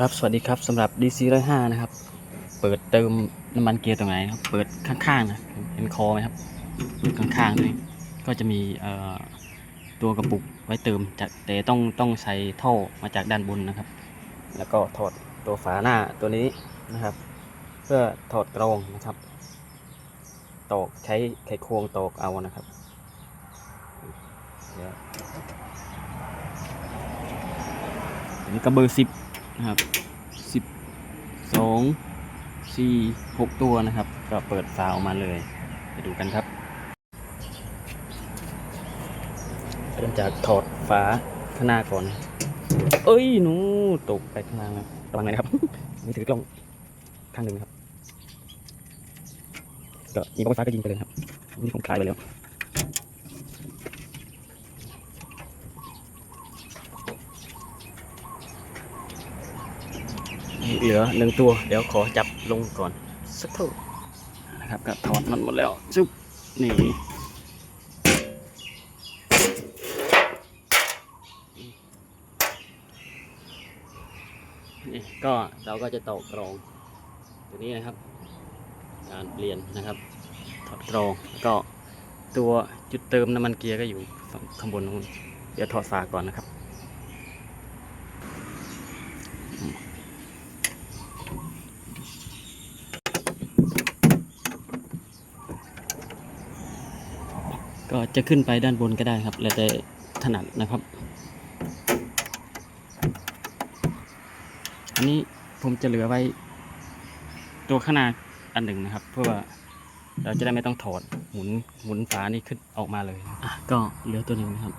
ครับ สวัสดีครับสำหรับ DC 105 นะครับ เปิดเติมน้ำมันเกียร์ตรงไหนครับ เปิดข้างๆนะเห็นคอไหมครับเปิดข้างๆตรงนี้ก็จะมีตัวกระปุกไว้เติมจากแต่ต้องต้องใช้ท่อมาจากด้านบนนะครับ แล้วก็ถอดตัวฝาหน้าตัวนี้นะครับ เพื่อถอดกรองนะครับ ตอกใช้ไขควงตอกเอานะครับนนี้ก็เบอร์สิบ นะครับสิบสองสี่หกตัวนะครับ ก็เปิดฝาออกมาเลย ไปดูกันครับเริ่มจากถอดฝาข้างหน้าก่อน เอ้ยหนูตกไปข้างล่างนะระวังหน่อยนะครับนี่ถือกล้องข้างหนึ่งนะครับ ก็ยิงเข้าไฟ้าก็ยิงไปเลยครับนี่ผมคลายไปแล้ว ลือหนึ่งตัว เดี๋ยวขอจับลงก่อนสักครู่นะครับก็ถอดมันหมดแล้วซุบนี่นี่ก็เราก็จะตอกกรองตัวนี้นะครับ การเปลี่ยนนะครับ ถอดกรองแล้วก็ตัวจุดเติมน้ำมันเกียร์ก็อยู่ฝั่งข้างบนนู้นเดี๋ยวถอดฝาก่อนนะครับ ก็จะขึ้นไปด้านบนก็ได้ครับ แล้วแต่ถนัดนะครับ อันนี้ผมจะเหลือไว้ตัวข้างหน้าอันหนึ่งนะครับ เพื่อว่าเราจะได้ไม่ต้องถอดหมุนหมุนฝานี่ขึ้นออกมาเลยอะก็เหลือตัวหนึ่งนะครับ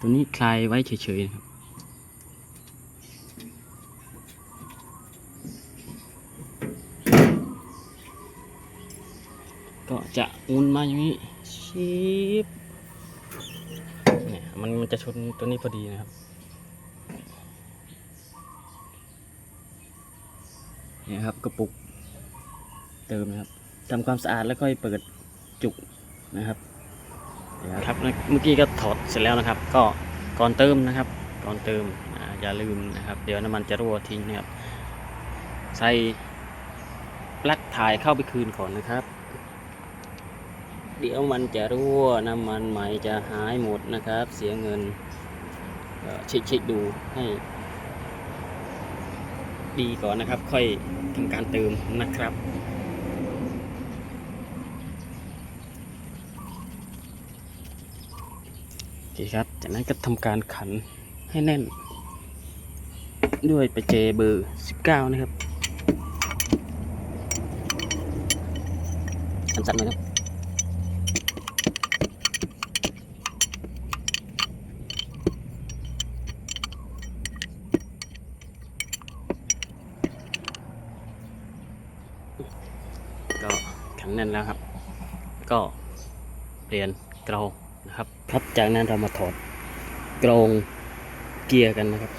ตัวนี้คลายไว้เฉยๆนะครับ ก็จะหมุนมาอย่างนี้ชิบเนี่ยมันมันจะชนตัวนี้พอดีนะครับเนี่ยครับกระปุกเติมนะครับทำความสะอาดแล้วค่อยเปิดจุกนะครับเดี๋ยวครับเมื่อกี้ก็ถอดเสร็จแล้วนะครับ ก็ก่อนเติมนะครับก่อนเติมออย่าลืมนะครับ เดี๋ยวน้ำมันจะรั่วทิ้งนะครับ ใส่ปลั๊กถ่ายเข้าไปคืนก่อนนะครับ เดี๋ยวมันจะรั่วน้ำมันใหม่จะหายหมดนะครับ เสียเงินเช็คๆดูให้ ดีก่อนนะครับ ค่อยทำการเติมนะครับโอเคครับ จากนั้นก็ทำการขันให้แน่น ด้วยไปเจเบอร์ 19 นะครับ สั่นๆไหมครับ ก็แข็งแน่นแล้วครับ ก็เปลี่ยนกลานะครับครับจากนั้นเรามาถอดกรองเกียร์กันนะครับ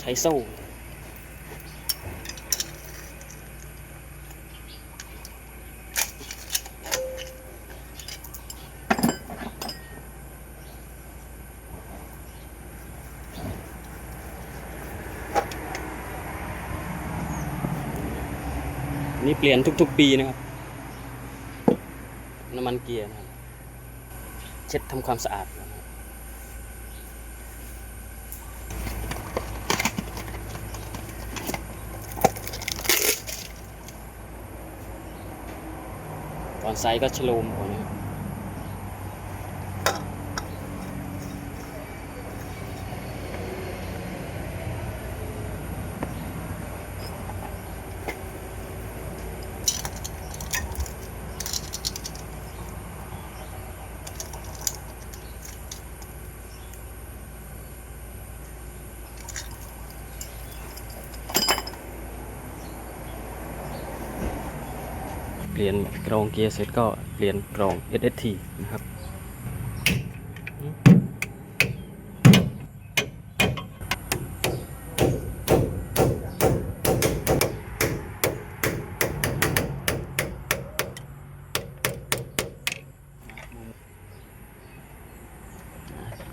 ใช้โซ่ นี่เปลี่ยนทุก ๆ ปีนะครับน้ำมันเกียร์นะครับเช็ดทำความสะอาดนะครับก่อนไซก็ชโลมก่อนนะครับ เปลี่ยนกรองเกียร์เสร็จก็เปลี่ยนกรอง SST นะครับ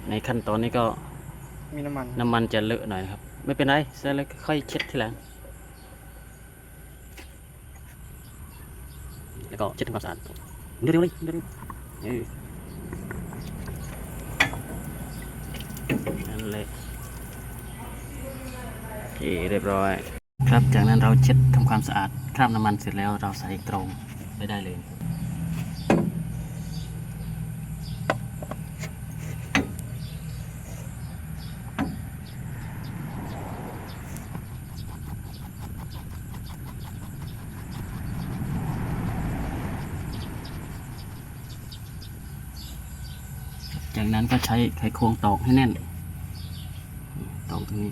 ในขั้นตอนนี้ก็มีน้ำมัน น้ำมันจะเลอะหน่อยนะครับ ไม่เป็นไรเสร็จแล้วก็ค่อยเช็ดทีหลัง แล้วก็เช็ดทำความสะอาดเร็วๆเลยเร็วๆนั่นเลยโอเคเรียบร้อย ครับจากนั้นเราเช็ดทำความสะอาดคราบน้ำมันเสร็จแล้วเราใส่ตรงไม่ได้เลย จากนั้นก็ใช้ไขควงตอกให้แน่น ตอกตรงนี้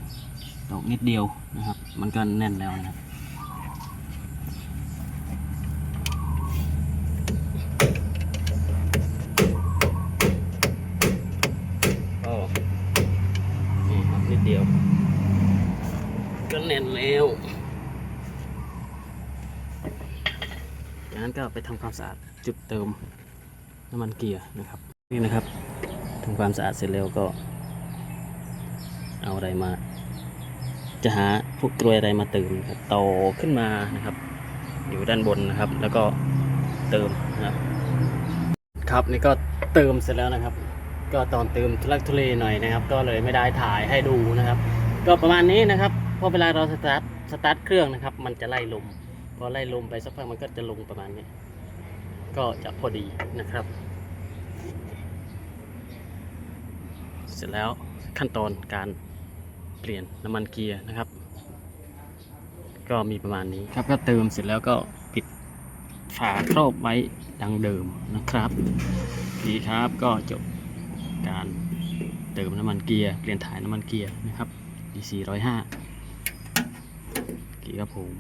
ตอกนิดเดียวนะครับ มันก็แน่นแล้วนะครับก็นิดเดียว ก็แน่นแล้วจากนั้นก็ไปทำความสะอาดจุดเติมน้ำมันเกียร์นะครับ นี่นะครับ ทำความสะอาดเสร็จแล้วก็ เอาอะไรมา จะหาพวกกลวยอะไรมาเติมครับต่อขึ้นมานะครับ อยู่ด้านบนนะครับ แล้วก็เติมนะครับ ครับนี่ก็เติมเสร็จแล้วนะครับ ก็ตอนเติมทุลักทุเลหน่อยนะครับ ก็เลยไม่ได้ถ่ายให้ดูนะครับ ก็ประมาณนี้นะครับพอเวลาเราสตาร์ทสตาร์ทเครื่องนะครับ มันจะไล่ลมพอไล่ลมไปสักพักมันก็จะลงประมาณนี้ ก็จะพอดีนะครับ สร็จแล้วขั้นตอนการเปลี่ยนน้ำมันเกียร์นะครับ ก็มีประมาณนี้ครับก็เติมเสร็จแล้วก็ปิดฝาครอบไว้ดังเดิมนะครับดีครับก็จบการเติมน้ำมันเกียร์เปลี่ยนถ่ายน้ำมันเกียร์นะครับ DC 105 กีครับผม